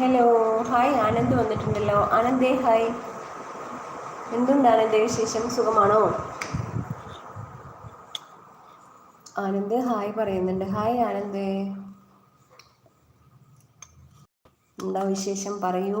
Hello hi Anand വന്നിട്ടുണ്ടല്ലോ. ആനന്ദേ hi എന്തുണ്ട് ആനന്ദ വിശേഷം? സുഖമാണോ? ആനന്ദ് ഹായ് പറയുന്നുണ്ട്. ഹായ് ആനന്ദ്. എന്താ വിശേഷം? പറയൂ.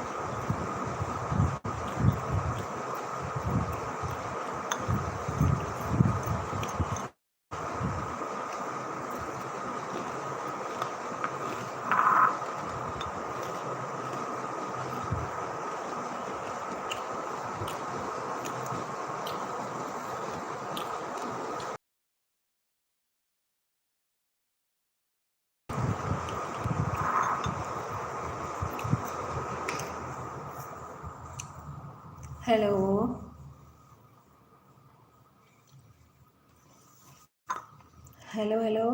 ഹലോ. Hello hello.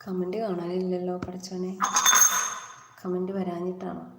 കമന്റ് കാണാനില്ലല്ലോ പഠിച്ചോനെ കമന്റ് വരാഞ്ഞിട്ടാണോ?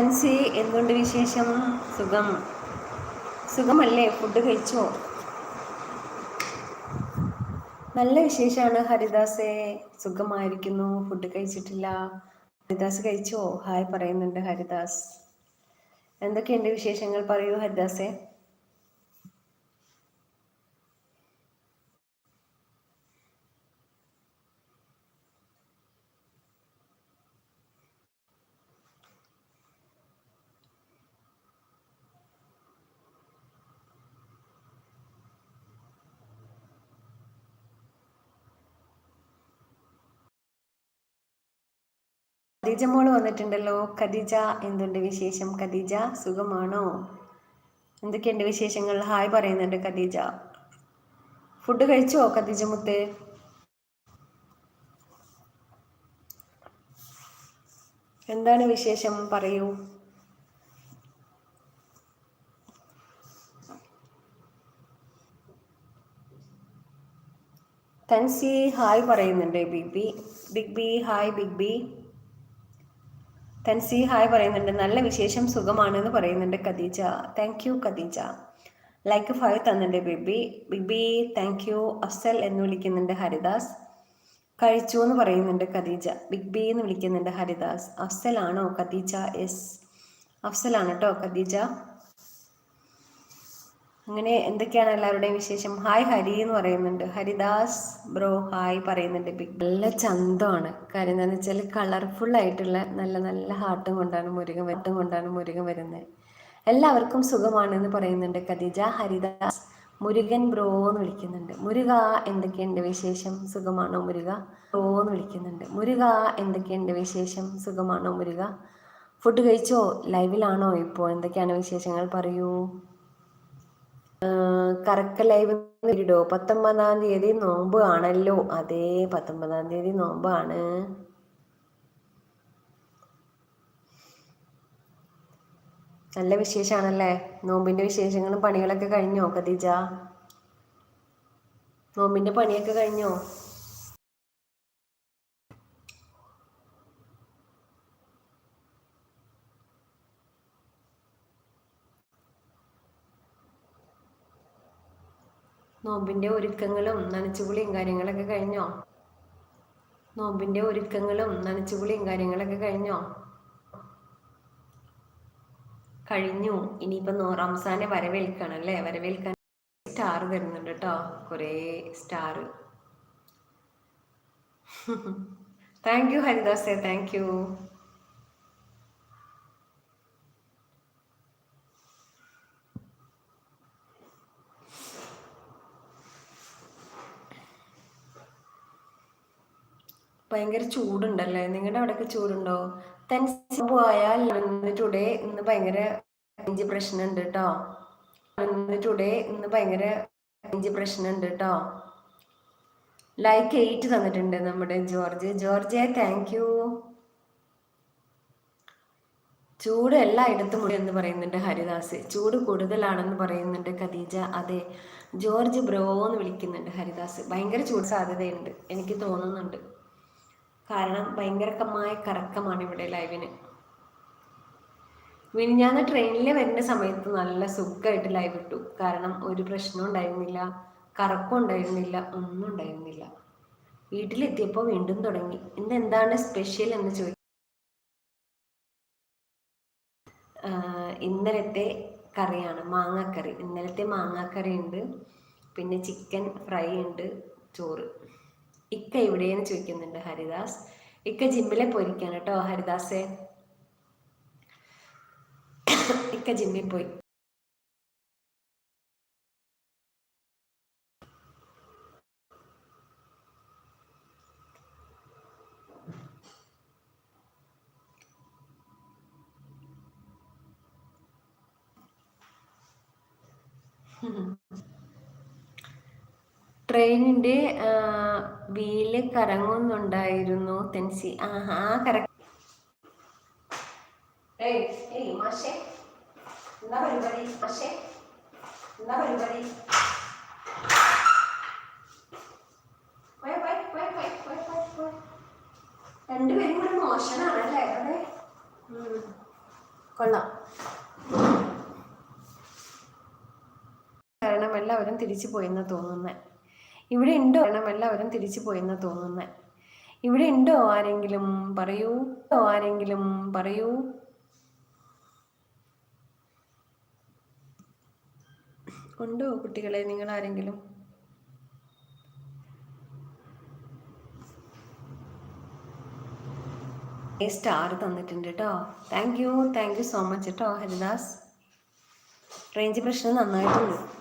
തൻസി എന്തുകൊണ്ട് വിശേഷം? സുഖം. സുഖമല്ലേ? ഫുഡ് കഴിച്ചോ? നല്ല വിശേഷമാണ് ഹരിദാസെ. സുഖമായിരിക്കുന്നു. ഫുഡ് കഴിച്ചിട്ടില്ല. ഹരിദാസ് കഴിച്ചോ? ഹായ് പറയുന്നുണ്ട് ഹരിദാസ്. എന്തൊക്കെയുണ്ട് വിശേഷങ്ങൾ? പറയൂ ഹരിദാസേ. ഖദീജ മോൾ വന്നിട്ടുണ്ടല്ലോ. ഖദീജ എന്തുണ്ട് വിശേഷം? ഖദീജ സുഖമാണോ? എന്തൊക്കെയുണ്ട് വിശേഷങ്ങൾ? ഹായ് പറയുന്നുണ്ട് ഖദീജ. ഫുഡ് കഴിച്ചോ ഖദീജ മുത്ത്? എന്താണ് വിശേഷം? പറയൂ. തൻസി ഹായ് പറയുന്നുണ്ട് big B. Big B hi big B. Tansi hi പറയുന്നുണ്ട്. നല്ല വിശേഷം സുഖമാണെന്ന് പറയുന്നുണ്ട് Khadija. Thank you Khadija. Like five തന്നിട്ടുണ്ട് BB. BB thank you Afsal എന്ന് വിളിക്കുന്നുണ്ട് ഹരിദാസ്. കഴിച്ചു എന്ന് പറയുന്നുണ്ട് ഖദീജ. ബിഗ് ബി എന്ന് വിളിക്കുന്നുണ്ട് ഹരിദാസ്. അഫ്സൽ ആണോ ഖദീജ? എസ് അഫ്സലാണ് കേട്ടോ ഖദീജ. അങ്ങനെ എന്തൊക്കെയാണ് എല്ലാവരുടെയും വിശേഷം? ഹായ് ഹരി എന്ന് പറയുന്നുണ്ട്. ഹരിദാസ് ബ്രോ ഹായ് പറയുന്നുണ്ട്. ബിഗ് നല്ല ചന്തമാണ്. കാര്യം എന്താണെന്ന് വെച്ചാൽ കളർഫുൾ ആയിട്ടുള്ള നല്ല നല്ല ഹാർട്ടും കൊണ്ടാണ് മുരുകൻ വെട്ടും കൊണ്ടാണ് മുരുകൻ വരുന്നത് എല്ലാവർക്കും സുഖമാണെന്ന് പറയുന്നുണ്ട് ഖദീജ. ഹരിദാസ് മുരുകൻ ബ്രോ എന്ന് വിളിക്കുന്നുണ്ട്. മുരുക എന്തൊക്കെയുണ്ട് വിശേഷം? സുഖമാണോ മുരുക? ബ്രോ എന്ന് വിളിക്കുന്നുണ്ട്. മുരുക എന്തൊക്കെയുണ്ട് വിശേഷം? സുഖമാണോ മുരുക? ഫുഡ് കഴിച്ചോ? ലൈവിലാണോ ഇപ്പോൾ? എന്തൊക്കെയാണ് വിശേഷങ്ങൾ? പറയൂ. കറക്ക ലൈവ് ഇടോ പത്തൊമ്പതാം തീയതി നോമ്പ് ആണല്ലോ. അതെ പത്തൊമ്പതാം തീയതി നോമ്പാണ്. നല്ല വിശേഷമാണല്ലേ നോമ്പിന്റെ വിശേഷങ്ങളും പണികളൊക്കെ കഴിഞ്ഞോ ഖദീജ? നോമ്പിന്റെ പണിയൊക്കെ കഴിഞ്ഞോ? നോമ്പിന്റെ ഒരുക്കങ്ങളും നനച്ചുകുളിയും കാര്യങ്ങളൊക്കെ കഴിഞ്ഞോ? നോമ്പിന്റെ ഒരുക്കങ്ങളും നനച്ചുകുളിയും കാര്യങ്ങളൊക്കെ കഴിഞ്ഞോ? കഴിഞ്ഞു. ഇനിയിപ്പോൾ റംസാനെ വരവേൽക്കണം അല്ലേ? വരവേൽക്കാൻ സ്റ്റാർ തരുന്നുണ്ട് കേട്ടോ കുറേ സ്റ്റാർ. താങ്ക് യു ഹരിദാസേ. താങ്ക് യു ഭയങ്കര ചൂടുണ്ടല്ലേ? നിങ്ങളുടെ അവിടെയൊക്കെ ചൂടുണ്ടോ? തെൻസ് പോയാൽ ടുഡേ ഇന്ന് ഭയങ്കര റേഞ്ച് പ്രശ്നമുണ്ട് കേട്ടോ ടുഡേ ഇന്ന് ഭയങ്കര റേഞ്ച് പ്രശ്നമുണ്ട് കേട്ടോ ലൈക്ക് എയ്റ്റ് തന്നിട്ടുണ്ട് നമ്മുടെ ജോർജ്. ജോർജ് താങ്ക് യു ചൂട് എല്ലായിടത്തും ഉണ്ട് എന്ന് പറയുന്നുണ്ട് ഹരിദാസ്. ചൂട് കൂടുതലാണെന്ന് പറയുന്നുണ്ട് ഖദീജ. അതെ. ജോർജ് ബ്രോ എന്ന് വിളിക്കുന്നുണ്ട് ഹരിദാസ്. ഭയങ്കര ചൂട് സാധ്യതയുണ്ട്. എനിക്ക് തോന്നുന്നുണ്ട്. കാരണം ഭയങ്കരമായ കറക്കമാണ് ഇവിടെ ലൈവിന് മിനിഞ്ഞാന്ന് ട്രെയിനിൽ വരുന്ന സമയത്ത് നല്ല സുഖമായിട്ട് ലൈവ് ഇട്ടു. കാരണം ഒരു പ്രശ്നവും ഉണ്ടായിരുന്നില്ല. കറക്കം ഉണ്ടായിരുന്നില്ല. ഒന്നും ഉണ്ടായിരുന്നില്ല. വീട്ടിലെത്തിയപ്പോൾ വീണ്ടും തുടങ്ങി. ഇന്ന് എന്താണ് സ്പെഷ്യൽ എന്ന് ചോദിച്ചു ഇന്നലത്തെ കറിയാണ് മാങ്ങാക്കറി. ഇന്നലത്തെ മാങ്ങാക്കറി ഉണ്ട് പിന്നെ ചിക്കൻ ഫ്രൈ ഉണ്ട്. ചോറ്. ഇക്ക എവിടെയെന്ന് ചോദിക്കുന്നുണ്ട് ഹരിദാസ്. ഇക്ക ജിമ്മിലെ പോയിരിക്കാണ് കേട്ടോ ഹരിദാസേ. ഇക്ക ജിമ്മിൽ പോയി. ട്രെയിനിന്റെ വീൽ കറങ്ങുന്നുണ്ടായിരുന്നു തെൻസി. ആ ആ കറ എന്താ പരിപാടി മാഷേ? എന്താ പരിപാടി? രണ്ടുപേരും കൂടെ മോശനാണല്ലേ അവിടെ കൊള്ളാം. കാരണം എല്ലാവരും തിരിച്ചു പോയെന്ന് തോന്നുന്നത് ഇവിടെ ഉണ്ടോ? കാരണം എല്ലാവരും തിരിച്ചു പോയെന്ന് തോന്നുന്നത് ഇവിടെ ഉണ്ടോ ആരെങ്കിലും? പറയൂ. ആരെങ്കിലും? പറയൂ. ഉണ്ടോ കുട്ടികളെ? നിങ്ങൾ ആരെങ്കിലും? സ്റ്റാർ തന്നിട്ടുണ്ട് കേട്ടോ. Thank you. Thank you so much കേട്ടോ ഹരിദാസ്. റേഞ്ച് പ്രശ്നം നന്നായിട്ടുണ്ട്.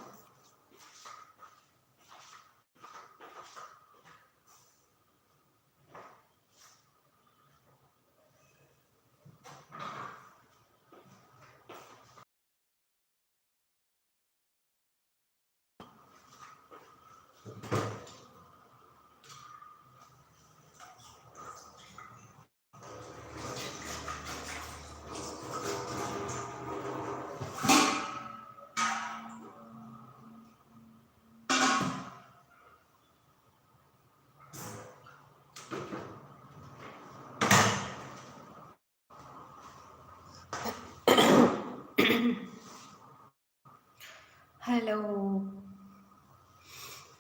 ഹലോ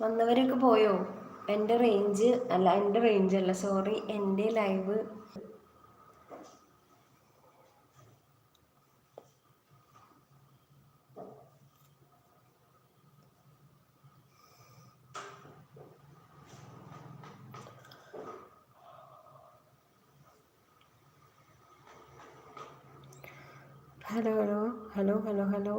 വന്നവരൊക്കെ പോയോ? എന്റെ റേഞ്ച് അല്ല എന്റെ റേഞ്ച് അല്ല സോറി എന്റെ live hello hello hello hello hello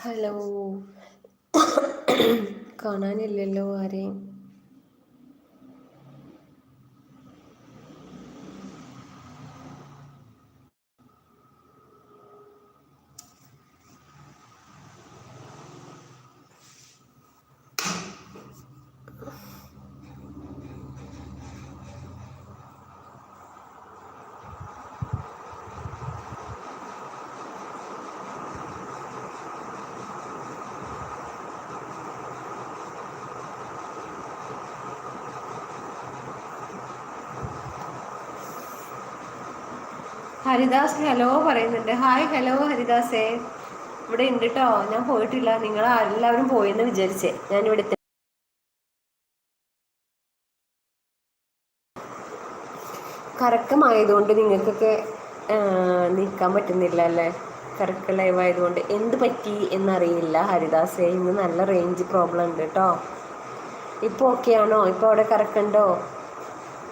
hello കാണാനില്ലല്ലോ ആരെയും. ഹരിദാസ് ഹലോ പറയുന്നുണ്ട്. ഹായ് ഹലോ ഹരിദാസേ. ഇവിടെ ഉണ്ട് കേട്ടോ ഞാൻ പോയിട്ടില്ല. നിങ്ങൾ എല്ലാവരും പോയെന്ന് വിചാരിച്ചേ. ഞാൻ ഇവിടെ കറക്കമായതുകൊണ്ട് നിങ്ങൾക്കൊക്കെ നിൽക്കാൻ പറ്റുന്നില്ല അല്ലേ? കറക്ക ലൈവ് ആയതുകൊണ്ട് എന്ത് പറ്റി എന്നറിയില്ല ഹരിദാസേ. ഇന്ന് നല്ല റേഞ്ച് പ്രോബ്ലം ഉണ്ട് കേട്ടോ ഇപ്പോൾ ഓക്കെ ആണോ? ഇപ്പോൾ അവിടെ കറക്കണ്ടോ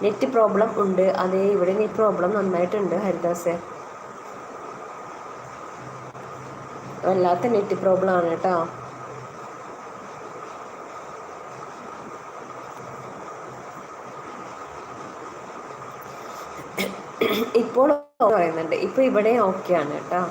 നെറ്റ് പ്രോബ്ലം ഉണ്ട്. അതേ ഇവിടെ നെറ്റ് പ്രോബ്ലം നന്നായിട്ടുണ്ട് ഹരിദാസേ. വല്ലാത്ത നെറ്റ് പ്രോബ്ലം ആണ് കേട്ടോ. ഇപ്പോൾ പറയുന്നുണ്ട്. ഇപ്പൊ ഇവിടെ ഓക്കെ ആണ് കേട്ടോ.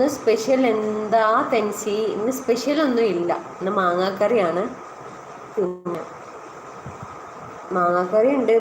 ഇന്ന് സ്പെഷ്യൽ എന്താ തെൻസി ഇന്ന് സ്പെഷ്യൽ ഒന്നും ഇല്ല. ഇന്ന് മാങ്ങാക്കറിയാണ്. പിന്നെ മാങ്ങാക്കറി ഉണ്ട്